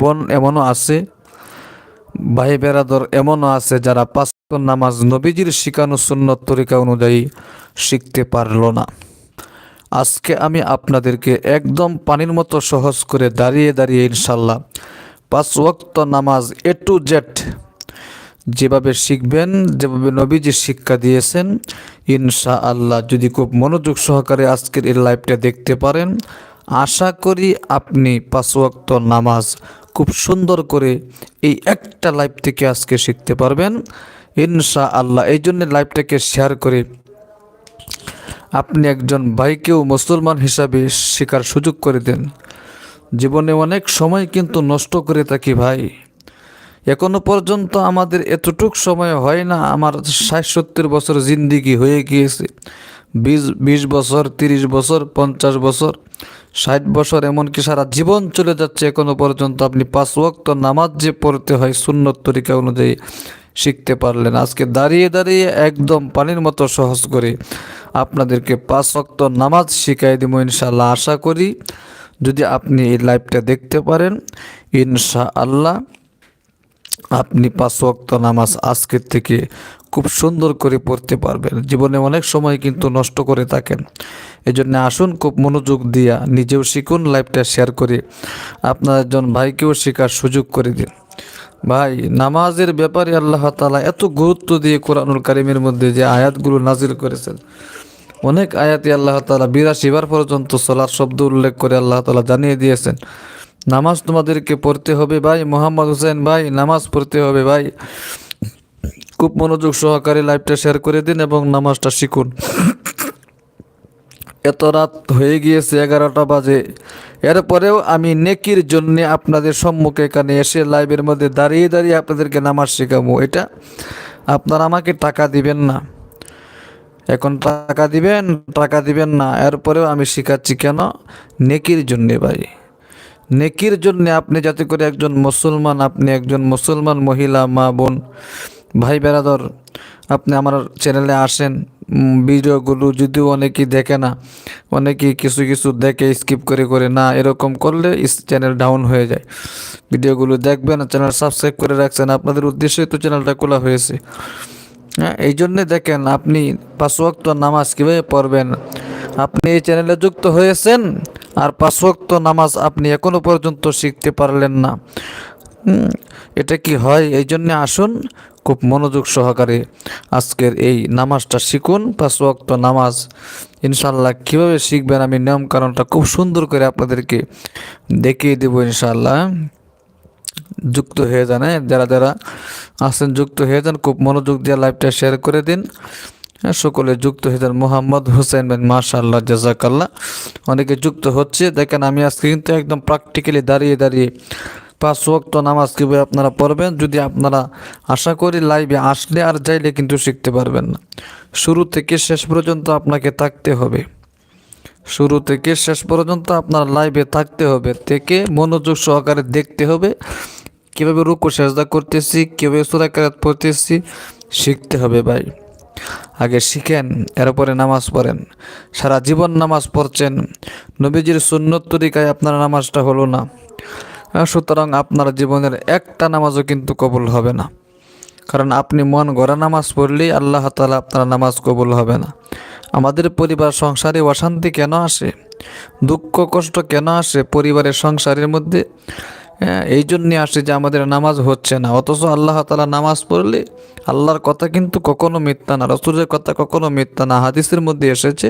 বোন এমনও আছে, ভাই বেরাদর এমনও আছে যারা পাঁচ নামাজ নবীজির শিকানো সুন্নত তরিকা অনুযায়ী শিখতে পারল না। আজকে আমি আপনাদেরকে একদম পানির মতো সহজ করে দাঁড়িয়ে দাঁড়িয়ে ইনশাল্লাহ পাঁচ ওয়াক্ত নামাজ এ টু জেড যেভাবে শিখবেন, যেভাবে নবীজি শিক্ষা দিয়েছেন ইনশা আল্লাহ যদি খুব মনোযোগ সহকারে আজকের এই লাইভটা দেখতে পারেন, আশা করি আপনি পাঁচ ওয়াক্ত নামাজ খুব সুন্দর করে এই একটা লাইভ থেকে আজকে শিখতে পারবেন। ইনশা আল্লাহ এই জন্য লাইভটাকে শেয়ার করে আপনি একজন ভাইকেও মুসলমান হিসাবে শেখার সুযোগ করে দেন। জীবনে অনেক সময় কিন্তু নষ্ট করে থাকি ভাই। এখনও পর্যন্ত আমাদের এতটুক সময় হয় না, আমার ষাট সত্তর বছর জিন্দিগি হয়ে গিয়েছে। বিশ বিশ বছর, তিরিশ বছর, পঞ্চাশ বছর ষাট বছর এমনকি সারা জীবন চলে যাচ্ছে, এখনও পর্যন্ত আপনি পাঁচ ওয়াক্ত নামাজ যে পড়তে হয় সুন্নত তরিকা অনুযায়ী শিখতে পারলেন। আজকে দাঁড়িয়ে দাঁড়িয়ে একদম পানির মতো সহজ করে আপনাদেরকে পাঁচ ওয়াক্ত নামাজ শিখাই দিব ইনশাআল্লাহ। আশা করি যদি আপনি এই লাইভটা দেখতে পারেন ইনশা আল্লাহ আপনি পাঁচ ওয়াক্ত নামাজ আজকের থেকে খুব সুন্দর করে পড়তে পারবেন। জীবনে অনেক সময় কিন্তু নষ্ট করে থাকেন। এই জন্য আসুন খুব মনোযোগ দিয়া নিজেও শিখুন লাইভটা শেয়ার করে আপনার একজন ভাইকেও শেখার সুযোগ করে দিন। ভাই, নামাজের ব্যাপারে আল্লাহ তালা এত গুরুত্ব দিয়ে কোরআনুল কারিমের মধ্যে যে আয়াতগুলো নাজিল করেছেন। অনেক আয়াতে আল্লাহ তালা বিরাশি বার পর্যন্ত সলার শব্দ উল্লেখ করে আল্লাহ তালা জানিয়ে দিয়েছেন, নামাজ তোমাদেরকে পড়তে হবে ভাই, মোহাম্মদ হোসেন ভাই, নামাজ পড়তে হবে ভাই। খুব মনোযোগ সহকারে লাইভটা শেয়ার করে দিন এবং নামাজটা শিখুন। এত রাত হয়ে গিয়েছে, এগারোটা বাজে। এরপরেও আমি নেকির জন্য আপনাদের সম্মুখে এখানে এসে লাইভের মধ্যে দাঁড়িয়ে দাঁড়িয়ে আপনাদেরকে নামাজ শেখাবো। এটা আপনারা আমাকে টাকা দিবেন না। এখন টাকা দিবেন টাকা দিবেন না। এরপরেও আমি শেখাচ্ছি কেন? নেকির জন্যে ভাই। নেকির জন্যে আপনি যাতে করে একজন মুসলমান, আপনি একজন মুসলমান মহিলা, মা, বোন ভাই বেরাদর, আপনি আমার চ্যানেলে আসেন ভিডিওগুলো যদিও অনেকেই দেখে না, অনেকেই কিছু কিছু দেখে স্কিপ করে করে না, এরকম করলে চ্যানেল ডাউন হয়ে যায়। ভিডিওগুলো দেখবেন চ্যানেল সাবস্ক্রাইব করে রাখছেন, আপনাদের উদ্দেশ্যে তো চ্যানেলটা খোলা হয়েছে। হ্যাঁ এই জন্যে দেখেন, আপনি পাঁচ নামাজ কীভাবে পড়বেন? আপনি এই চ্যানেলে যুক্ত হয়েছেন, আর পাঁচ নামাজ আপনি এখনও পর্যন্ত শিখতে পারলেন না। এটা কি হয়? এই জন্যে আসুন খুব মনোযোগ সহকারে আজকের এই নামাজটা শিখুন। পাঁচ ওয়াক্ত নামাজ ইনশাল্লাহ কীভাবে শিখবেন আমি নিয়ম কারণটা খুব সুন্দর করে আপনাদেরকে দেখিয়ে দেবো ইনশাল্লাহ যুক্ত হয়ে যান হ্যাঁ? যারা যারা আছেন যুক্ত হয়ে যান খুব মনোযোগ দিয়ে লাইভটা শেয়ার করে দিন। হ্যাঁ, সকলে যুক্ত হয়ে যান মোহাম্মদ হোসেন বিন মাশাল্লাহ জাজাকাল্লাহ। অনেকে যুক্ত হচ্ছে দেখেন আমি আজকে কিন্তু একদম প্র্যাকটিক্যালি দাঁড়িয়ে দাঁড়িয়ে পাঁচ ওয়াক্ত নামাজ কীভাবে আপনারা পড়বেন। যদি আপনারা আশা করি লাইভে আসলে আর যাইলে কিন্তু শিখতে পারবেন না। শুরু থেকে শেষ পর্যন্ত আপনাকে থাকতে হবে। শুরু থেকে শেষ পর্যন্ত আপনার লাইভে থাকতে হবে। থেকে মনোযোগ সহকারে দেখতে হবে। কীভাবে রুকু, সেজদা করতেছি, কীভাবে সুরাকারাত পড়তেছি, শিখতে হবে ভাই। আগে শিখেন, এরপরে নামাজ পড়েন। সারা জীবন নামাজ পড়ছেন। নবীজির সুন্নত তরিকায় আপনার নামাজটা হলো না। সুতরাং আপনার জীবনের একটা নামাজও কিন্তু কবুল হবে না। কারণ আপনি মন গড়া নামাজ পড়লেই আল্লাহ তালা আপনার নামাজ কবুল হবে না। আমাদের পরিবার, সংসারে অশান্তি কেন আসে? দুঃখ, কষ্ট কেন আসে পরিবারের, সংসারের মধ্যে? এই জন্যে আসে যে আমাদের নামাজ হচ্ছে না। অথচ আল্লাহ তালা নামাজ পড়লে আল্লাহর কথা কিন্তু কখনো মিথ্যা না, রসুলের কথা কখনো মিথ্যা না। হাদিসের মধ্যে এসেছে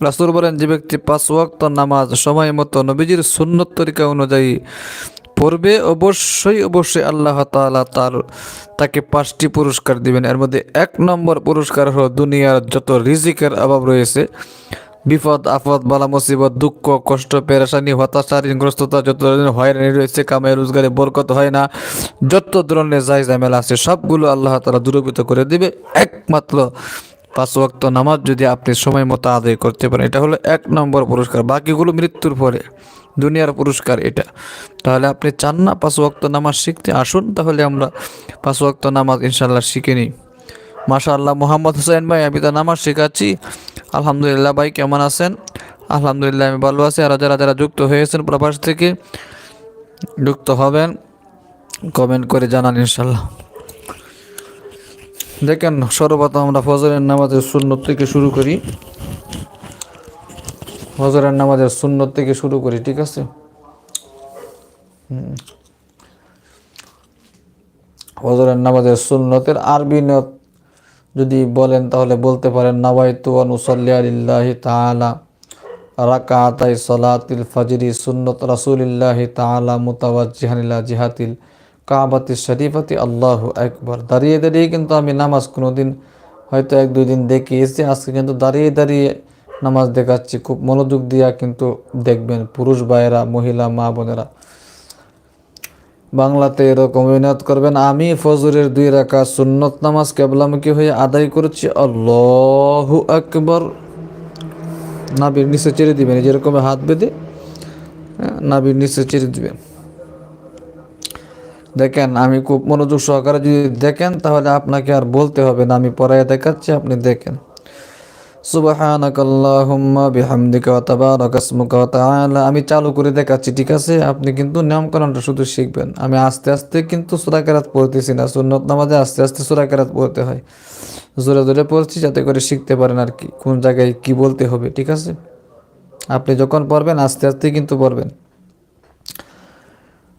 রাসুল বলেন, যে ব্যক্তি পাঁচ ওয়াক্ত নামাজ সময় মতো নবীজির সুন্নত তরিকা অনুযায়ী পড়বে, অবশ্যই অবশ্যই আল্লাহ তালা তার, তাকে পাঁচটি পুরস্কার দিবেন। এর মধ্যে এক নম্বর পুরস্কার হলো দুনিয়ার যত রিজিকের অভাব রয়েছে, বিপদ, আপদ, বালা মুসিবত, দুঃখ, কষ্ট, পেরেশানি, হতাশা, ঋণগ্রস্ততা, যত ধরনের হয়রানি রয়েছে, কামাই, রোজগারে বরকত হয় না, যত ধরনের যাই ঝামেলা আছে, সবগুলো আল্লাহ তালা দূরীভূত করে দিবে। একমাত্র পাঁচ ওয়াক্ত নামাজ যদি আপনি সময় মতো আদায় করতে পারেন, এটা হলো এক নম্বর পুরস্কার। বাকিগুলো মৃত্যুর পরে, দুনিয়ার পুরস্কার এটা। তাহলে আপনি চান না পাঁচ ওয়াক্ত নামাজ শিখতে? আসুন, তাহলে আমরা পাঁচ ওয়াক্ত নামাজ ইনশাল্লাহ শিখে নিই। মাশা আল্লাহ মোহাম্মদ হোসেন ভাই, আমি তো নামাজ শেখাচ্ছি। আলহামদুলিল্লাহ ভাই, কেমন আছেন? আলহামদুলিল্লাহ, আমি ভালো আছি। আর যারা যারা যুক্ত হয়েছেন প্রবাস থেকে, যুক্ত হবেন কমেন্ট করে জানান ইনশাল্লাহ দেখেন, সর্বপ্রথম আমরা ফজরের নামাজের সুন্নত থেকে শুরু করি ফজরের নামাজের সুন্নত থেকে শুরু করি, ঠিক আছে। ফজরের নামাজের সুন্নতের আরবি নিয়ত যদি বলেন, তাহলে বলতে পারেন, নাওয়াইতু অনুসল্লি আলিল্লাহি তাআলা রাকাতাই সলাতিল ফজরি সুন্নত রাসূলিল্লাহি তাআলা মুতাওয়াজ্জিহান ইলা জিহাতিল কাবাতি শরীফাতি আল্লাহু একবার দাঁড়িয়ে দাঁড়িয়ে কিন্তু আমি নামাজ কোনোদিন হয়তো এক দুই দিন দেখিয়েছি। আজকে কিন্তু দাঁড়িয়ে দাঁড়িয়ে নামাজ দেখাচ্ছি। খুব মনোযোগ দিয়া কিন্তু দেখবেন পুরুষ ভাইয়েরা মহিলা মা বোনেরা। বাংলাতে এরকম অভিনয় করবেন আমি ফজরের দুই রাখা সুন্নত নামাজ কেবলামুখী হয়ে আদায় করেছি আল্লাহু আকবর। নাবির নিচে চেড়ে দিবেন যেরকম হাত বেঁধে হ্যাঁ, নাবির নিচে চেড়ে দিবেন। দেখেন, আমি খুব মনোযোগ সহকারে যদি দেখেন, তাহলে আপনাকে আর বলতে হবে না। আমি পড়ায় দেখাচ্ছি, আপনি দেখেন। আমি চালু করে দেখাচ্ছি, ঠিক আছে? আপনি কিন্তু নিয়মকানুনটা শুধু শিখবেন। আমি আস্তে আস্তে কিন্তু সূরা কেরাত পড়তেছি না। সুন্নত নামাজে আস্তে আস্তে সূরা কেরাত পড়তে হয়। জোরে জোরে পড়ছি যাতে করে শিখতে পারেন আর কি, কোন জায়গায় কি বলতে হবে, ঠিক আছে? আপনি যখন পড়বেন, আস্তে আস্তে কিন্তু পড়বেন।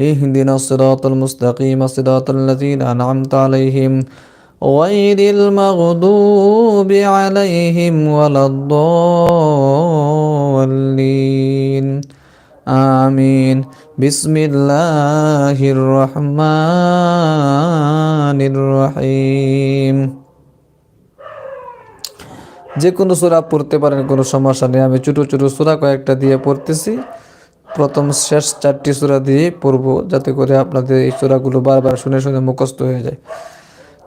اهدنا الصراط المستقيم صراط الذين أنعمت عليهم غير المغضوب عليهم ولا الضالين آمين بسم الله الرحمن الرحيم যে কোনো সুরা পড়তে পারেন কোনো সমস্যা নেই আমি ছোটো ছোটো সুরা কয়েকটা দিয়ে পড়তেছি প্রথম শেষ চারটি সুরা দিয়ে পড়ব, যাতে করে আপনাদের এই সুরাগুলো বারবার শুনে শুনে মুখস্থ হয়ে যায়।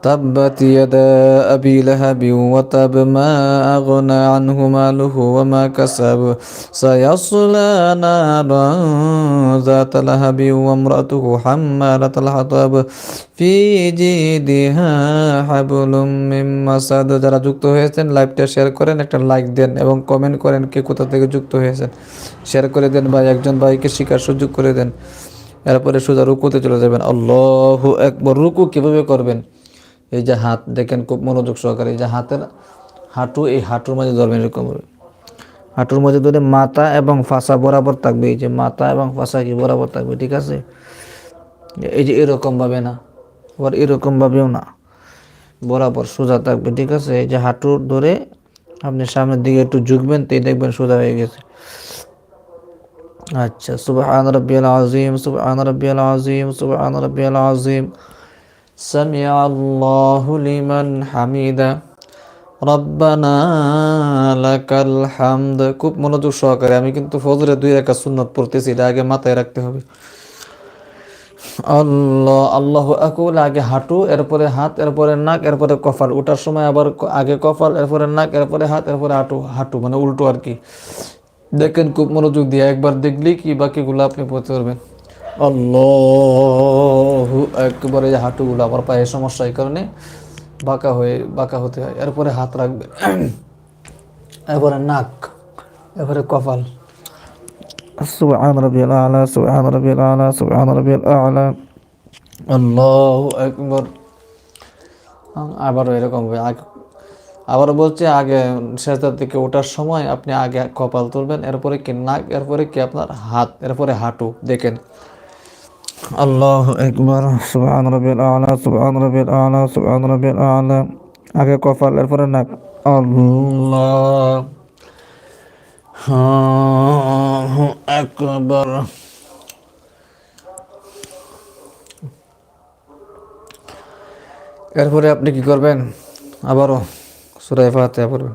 تبت يدا أبي لهب وتب ما أغنى عنه ماله وما كسب سيصلى نارا ذات لهب وامرأته حمالة الحطب في جيدها حبل من مسد যারা যুক্ত হয়েছেন লাইভটা শেয়ার করেন একটা লাইক দেন এবং কমেন্ট করেন কে কোথা থেকে যুক্ত হয়েছেন শেয়ার করে দেন ভাই একজন ভাইকে শিকার সুযোগ করে দেন এরপরে সোজা রুকুতে চলে যাবেন আল্লাহ একবার রুকু কিভাবে করবেন এই যে হাত দেখেন খুব মনোযোগ সহকারে, এই যে হাতের হাঁটু, এই হাঁটুর মাঝে ধরবেন এরকম হাঁটুর মাঝে ধরে মাথা এবং ফাঁসা বরাবর থাকবে, এই যে মাথা এবং ফাঁসা কি বরাবর থাকবে, ঠিক আছে? এই যে এরকম ভাবে না, আবার এরকম ভাবেও না, বরাবর সোজা থাকবে, ঠিক আছে? এই যে হাঁটুর ধরে আপনি সামনের দিকে একটু ঝুঁকবেন তাই দেখবেন সোজা হয়ে গেছে। আচ্ছা সুবহান রাব্বিয়াল আযীম, সুবহান রাব্বিয়াল আযীম, সুবহান রাব্বিয়াল আযীম। سمع الله لمن حمده রব্বানা লাকাল হামদ খুব মনোযোগ সহকারে আমি কিন্তু ফজরে দুই রেখা সুন্নত পড়তেছি এটা আগে মাথায় রাখতে হবে আল্লাহ আল্লাহ আকুল আগে হাঁটু এরপরে হাত এরপরে নাক এরপরে কপাল ওঠার সময় আবার ক- আগে কপাল এরপরে নাক এরপরে হাত এরপরে হাঁটু হাঁটু মানে উল্টো আর কি দেখেন খুব মনোযোগ দিয়ে একবার দেখলেই কি বাকিগুলো আপনি পড়তে পারবেন আল্লাহ একবারে হাঁটুগুলো আমার পায়ে সমস্যা এই কারণে বাঁকা হয়ে বাঁকা হতে হয়। এরপরে হাত রাখবে। এরপরে নাক এরপরে কপাল। সুবহান রাব্বিয়াল আলা সুবহান রাব্বিয়াল আলা সুবহান রাব্বিয়াল আলা। আল্লাহু আকবার আবারও এরকম হবে আগে আবারও বলছে আগে শেষদার দিকে ওঠার সময় আপনি আগে কপাল তুলবেন এরপরে কি নাক এরপরে কি আপনার হাত এরপরে হাঁটু দেখেন। আল্লাহ একবার সুবহান রাব্বিল আলা সুবহান রাব্বিল আলা সুবহান রাব্বিল আলা আগে কপাল এরপরে নাক আল্লাহ একবার এরপরে আপনি কি করবেন? আবারও সুরাই ফাতিহা পড়বেন।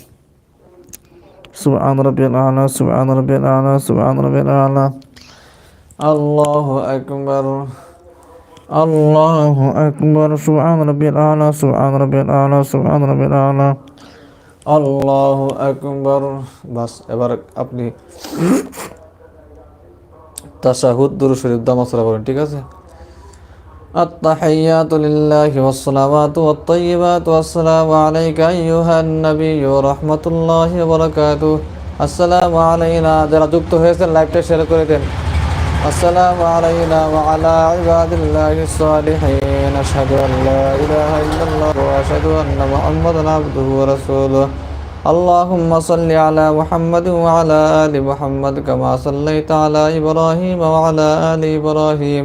سبحان ربي الأعلى سبحان ربي الأعلى سبحان ربي الأعلى الله أكبر الله أكبر سبحان ربي الأعلى سبحان ربي الأعلى سبحان ربي الأعلى আল্লাহ আকবর বাস এবার আপনি তাশাহুদ দুরু শরীফ দামাসরা করেন ঠিক আছে التحيات لله والصلوات والطيبات والسلام عليك أيها النبي ورحمة الله وبركاته السلام علينا যারা যুক্ত হয়েছেন লাইভটা শেয়ার করে দেন السلام علينا وعلى عباد الله الصالحين أشهد أن لا إله إلا الله وأشهد أن محمدا عبده ورسوله اللهم صل على محمد وعلى آل محمد كما صليت على إبراهيم وعلى آل إبراهيم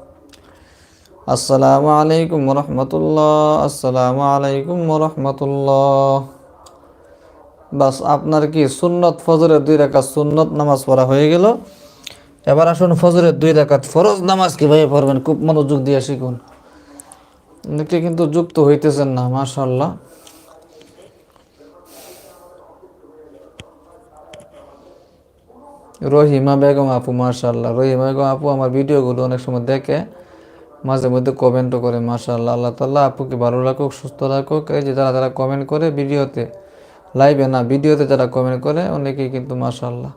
আসসালামু আলাইকুম রহমতুল্লাহ আসসালামু আলাইকুম রহমতুল্লাহ বাস, আপনার কি সুন্নত ফজরের দুই রাকাত সুন্নত নামাজ পড়া হয়ে গেল? এবার আসুন ফজরের দুই রাকাত ফরজ নামাজ কীভাবে পড়বেন, খুব মনোযোগ দিয়ে শিখুন। অনেকে কিন্তু যুক্ত হইতেছেন না মাশাল্লাহ রহিমা বেগম আপু মাশাল্লাহ রহিমা বেগম আপু আমার ভিডিওগুলো অনেক সময় দেখে। মাঝে মধ্যে কমেন্টও করে মাশাল্লাহ আল্লাহ তাল্লাহ আপুকে ভালো রাখুক, সুস্থ রাখুক। এই যে যারা যারা কমেন্ট করে ভিডিওতে লাইভে না, ভিডিওতে যারা কমেন্ট করে, অনেকেই কিন্তু মাশাল্লাহ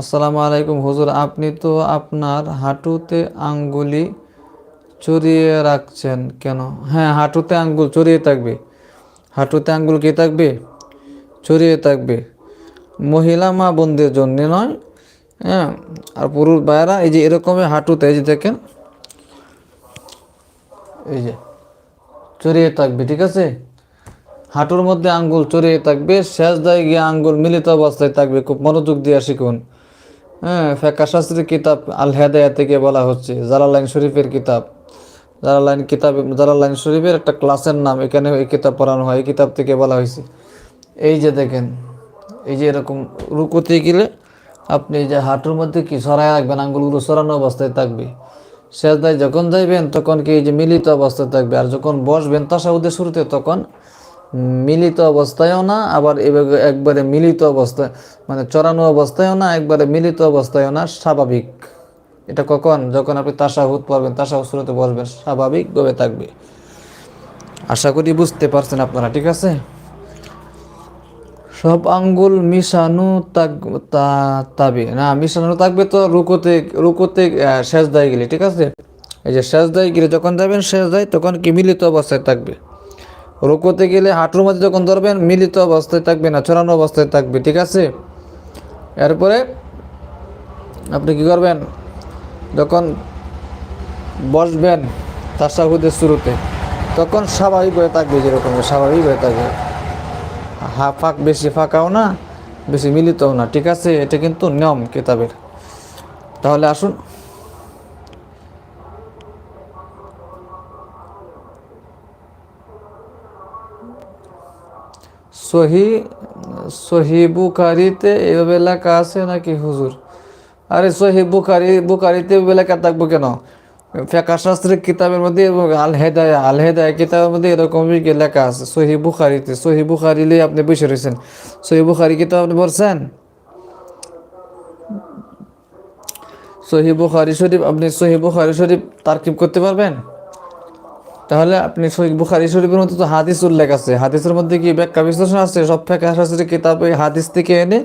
আসসালামু আলাইকুম, হুজুর, আপনি তো আপনার হাঁটুতে আঙ্গুলি চড়িয়ে রাখছেন কেন? হ্যাঁ হাঁটুতে আঙ্গুল চড়িয়ে থাকবে। হাঁটুতে আঙ্গুল কি থাকবে? চড়িয়ে থাকবে। মহিলা মা বোনদের জন্যে নয় হ্যাঁ আর পুরুষ ভাইয়েরা, এই যে এরকমই হাঁটুতে, এই যে দেখেন এই যে, চড়িয়ে থাকবে, ঠিক আছে? হাঁটুর মধ্যে আঙ্গুল চড়িয়ে থাকবে শেষ দায় গিয়ে আঙ্গুল মিলিত অবস্থায় থাকবে, খুব মনোযোগ দিয়ে শিখুন হ্যাঁ ফেকা শাস্ত্রীর কিতাব আল হেদায়া থেকে বলা হচ্ছে, জালালাইন শরীফের কিতাব। জালালাইন কিতাব, জালালাইন শরীফের একটা ক্লাসের নাম, এখানে এই কিতাব পড়ানো হয়, এই কিতাব থেকে বলা হয়েছে। এই যে দেখেন, এই যে এরকম রুকুতে গেলে আপনি যে হাঁটুর মধ্যে কি সরাই রাখবেন, আঙ্গুলগুলো সরানো অবস্থায় থাকবে। সেজদায় যখন যাইবেন, তখন কি যে মিলিত অবস্থায় থাকবে? আর যখন বসবেন তাসাউদের শুরুতে, তখন মিলিত অবস্থায়ও না, আবার একবারে মিলিত অবস্থায় মানে চড়ানো অবস্থায়ও না, একবারে মিলিত অবস্থায়ও না, স্বাভাবিক। এটা কখন? যখন আপনি তাসাহুদ পড়বেন, তাসাহুদ শুরুতে বসবেন স্বাভাবিকভাবে থাকবে। আশা করি বুঝতে পারছেন আপনারা, ঠিক আছে? সব আঙ্গুল মিশানু মিশানো তাবে না, মিশানো থাকবে তো রুকোতে রুকোতে দায় গেলে, ঠিক আছে? এই যে শেষ দায় গেলে যখন যাবেন শেষ দায় তখন কি মিলিত অবস্থায় থাকবে? রুকোতে গেলে হাঁটুর মধ্যে যখন ধরবেন, মিলিত অবস্থায় থাকবে না, ছড়ানো অবস্থায় থাকবে, ঠিক আছে? এরপরে আপনি কি করবেন? যখন বসবেন তাসাহুদের শুরুতে, তখন স্বাভাবিক হয়ে থাকবে, যেরকম স্বাভাবিক হয়ে থাকবে। হা, ফাঁক বেশি ফাঁকাও না, বেশি মিলিতও না। ঠিক আছে, এটা কিন্তু নিয়ম কিতাবের। তাহলে আসুন। সহি সহি বুখারিতে এভাবে লেখা আছে নাকি হুজুর? আরে সহি বুখারি, বুখারিতে এভাবে লেখা থাকব কেন? ফেকা শাস্ত্রের কিতাবের মধ্যে এবং আল হেদায়া কিতাবের মধ্যে এরকমই লেখা আছে। সহি বুখারিতে সহি বুখারিলে আপনি বসে রয়েছেন। সহি বুখারি কিতাব আপনি পড়ছেন? সহি বুখারি শরীফ, আপনি সহি বুখারি শরীফ তারকিব করতে পারবেন? তাহলে আপনি সহি বুখারি শরীফের মধ্যে তো হাদিস উল্লেখ আছে। হাদিসের মধ্যে কি ব্যাখ্যা বিশ্লেষণ আছে? সব ফেকা শাস্ত্রের কিতাব হাদিস থেকে এনে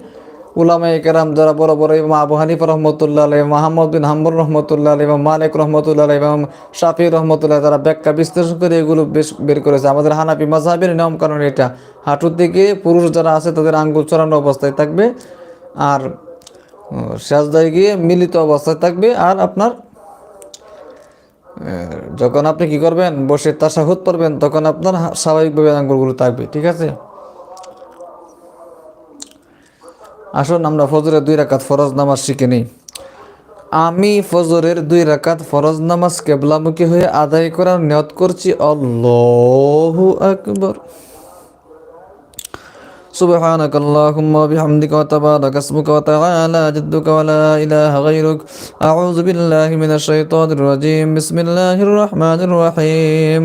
উলামা কেরাম যারা বড় বড় ইমাম আবু হানিফা রহমতুল্লাহ আলাই মাহমুদ বিন হাম্বুর রহমতুল্লাহ আলাই এবং মালিক রহমতুল্লাহ আলাই এবং শাফি রহমতুল্লাহ তারা ব্যাখ্যা বিশ্লেষণ করে এগুলো বেশ বের করেছে। আমাদের হানাফি মাঝহাবের নিয়ম কারণ এটা। হাঁটুর দিকে পুরুষ যারা আছে তাদের আঙ্গুল চড়ানো অবস্থায় থাকবে আর সাজদায় গিয়ে মিলিত অবস্থায় থাকবে। আর আপনার যখন আপনি কি করবেন, বসে তাসাহুদ পড়বেন, তখন আপনার স্বাভাবিকভাবে আঙ্গুলগুলো থাকবে, ঠিক আছে? আসুন আমরা ফজরের দুই রাকাত ফরজ নামাজ শিখে নিই আমি ফজরের দুই রাকাত ফরজ নামাজ কেবলামুখী হয়ে আদায় করার নিয়ত করছি আল্লাহু আকবর سبحانك اللهم وبحمدك وتبارك اسمك وتعالى جدك ولا إله غيرك أعوذ بالله من الشيطان الرجيم بسم الله الرحمن الرحيم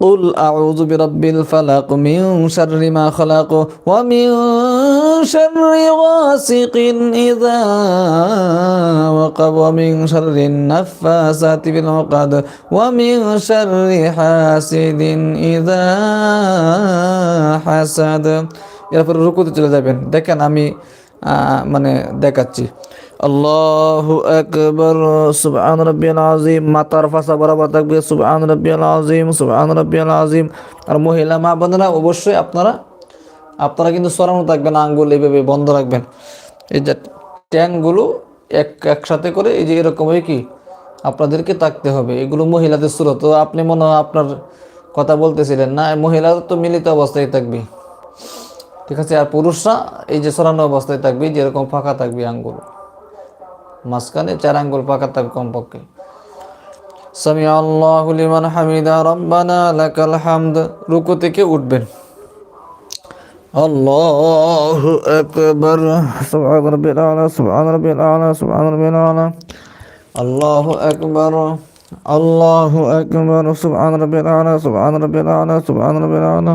قل أعوذ برب الفلق من شر ما خلق ومن شر غاسق إذا وقب ومن شر النفاسات في العقد ومن شر حاسد إذا حسد এরপর রুকুতে চলে যাবেন দেখেন আমি আহ, মানে দেখাচ্ছি। আল্লাহু আকবার, সুবহান রাব্বিয়াল আযীম মাতার ফাসা, বরাবর থাকবে সুবহান রাব্বিয়াল আযীম, সুবহান রাব্বিয়াল আযীম। আর মহিলা, মা, বোনেরা অবশ্যই আপনারা আপনারা কিন্তু সরানো থাকবেন, আঙ্গুল এইভাবে বন্ধ রাখবেন। এই যে ট্যাংগুলো এক, একসাথে করে, এই যে এরকম হয় কি, আপনাদেরকে তাকতে হবে। এগুলো মহিলাদের সুরত। আপনি মনে হয় আপনার কথা বলতেছিলেন না মহিলা তো মিলিত অবস্থায় থাকবে। ঠিক আছে আর পুরুষরা এই যে সরানো অবস্থায় থাকবে যেরকম ফাঁকা থাকবে আঙ্গুল মাঝখানে চার আঙ্গুল পাকা থাকবে কমপক্ষে সামি আল্লাহ লিমান হামিদা রব্বানা লাকাল হামদ রুকু থেকে উঠবেন الله أكبر سبحان ربي الأعلى سبحان ربي الأعلى سبحان ربي الأعلى الله أكبر الله أكبر سبحان ربي الأعلى سبحان ربي الأعلى سبحان ربي الأعلى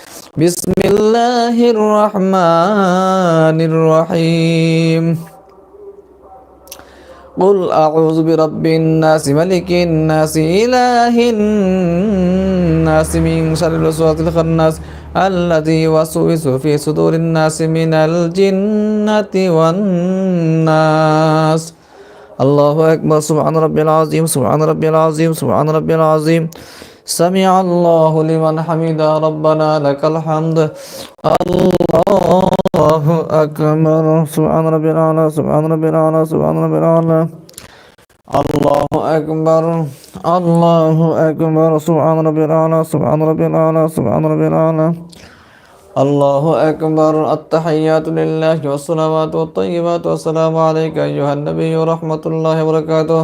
بسم الله الرحمن الرحيم قل أعوذ برب الناس ملك الناس إله الناس من شر الوسواس الخناس الذي يوسوس في صدور الناس من الجنة والناس الله أكبر سبحان ربي العظيم سبحان ربي العظيم سبحان ربي العظيم سمع الله لمن حمد ربنا لك الحمد. الله أكبر. سبحان ربي الأعلى سبحان ربي الأعلى سبحان ربي الأعلى. الله أكبر. الله أكبر. سبحان ربي الأعلى سبحان ربي الأعلى سبحان ربي الأعلى. الله أكبر. التحيات لله والصلوات والطيبات والسلام عليك أيها النبي ورحمة الله وبركاته.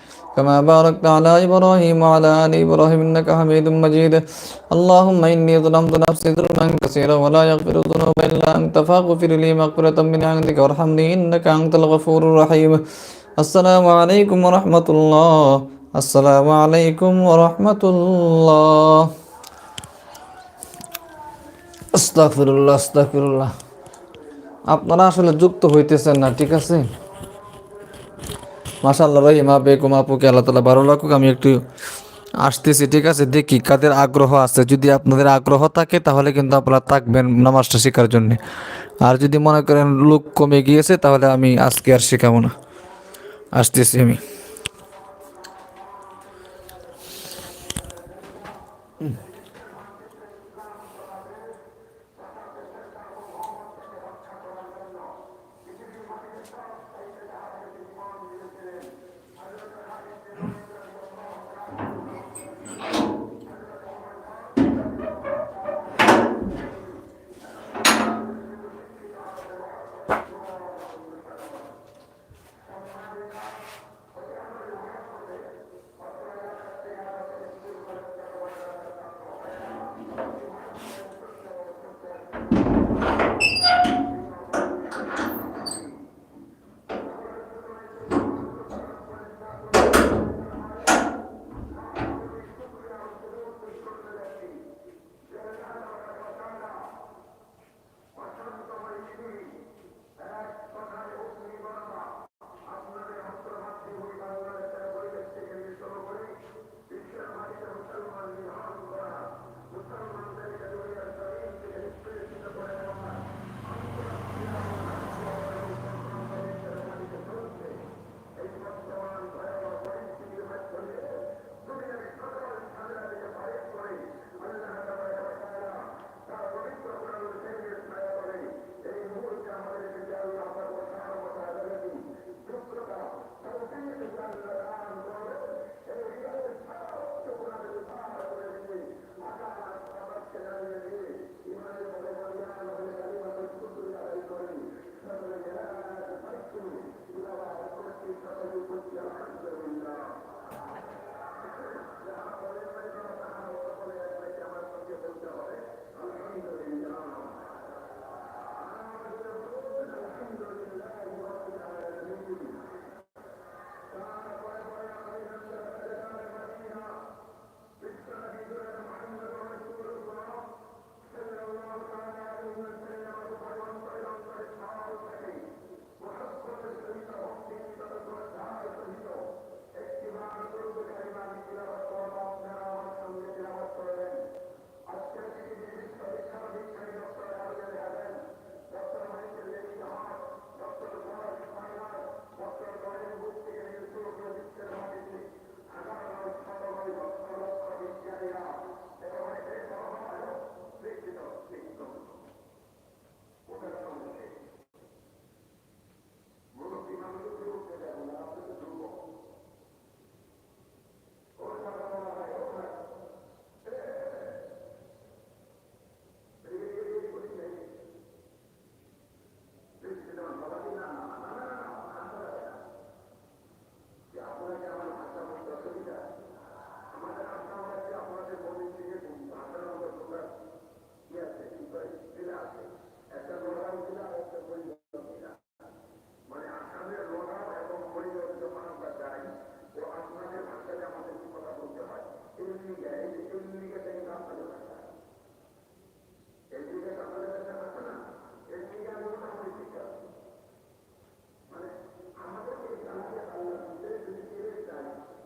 كما باركت على إبراهيم وعلى آل إبراهيم إنك حميد مجيد اللهم إني ظلمت نفسي ظلما كثيرا ولا يغفر الذنوب إلا أنت فاغفر لي مغفرة من عندك وارحمني إنك أنت الغفور الرحيم السلام عليكم ورحمة الله السلام عليكم ورحمة الله আস্তাগফিরুল্লাহ আস্তাগফিরুল্লাহ আপনারা আসলে যুক্ত হইতেছেন না ঠিক আছে মাশাআল্লাহ রহিম বেগম আপুকে আল্লাহ তালা ভালো লাগুক আমি একটু আসতেছি, ঠিক আছে? দেখি, কাদের আগ্রহ আছে। যদি আপনাদের আগ্রহ থাকে, তাহলে কিন্তু আপনারা থাকবেন নামাজটা শেখার জন্যে। আর যদি মনে করেন লোক কমে গিয়েছে, তাহলে আমি আজকে আর শেখাবো না। আসতেছি আমি।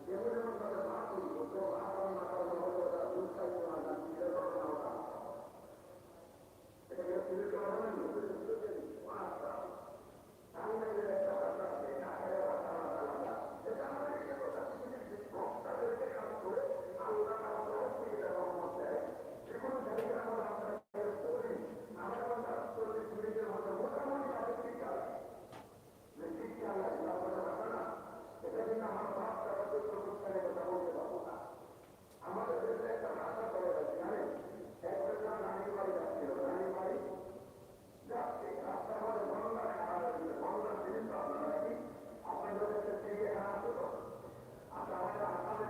ఎవరెవరు నాకు বলতে পারব আমাদের একটা ভাষা চলে যাচ্ছে জানেন বাড়ি যাচ্ছিল নানির বাড়ি যাচ্ছে রাস্তা আমাদের বন্ধন হারা দিচ্ছে আপনাদের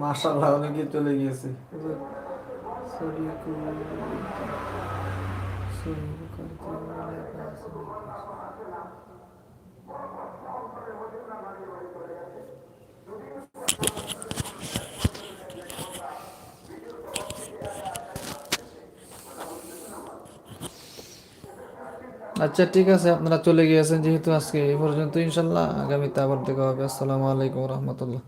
মাশাল্লাহ অনেকে চলে গিয়েছে আচ্ছা ঠিক আছে, আপনারা চলে গিয়েছেন যেহেতু আজকে এই পর্যন্ত। ইনশাল্লাহ আগামীতে আবার দেখা হবে। আসসালামু আলাইকুম রহমতুল্লাহ।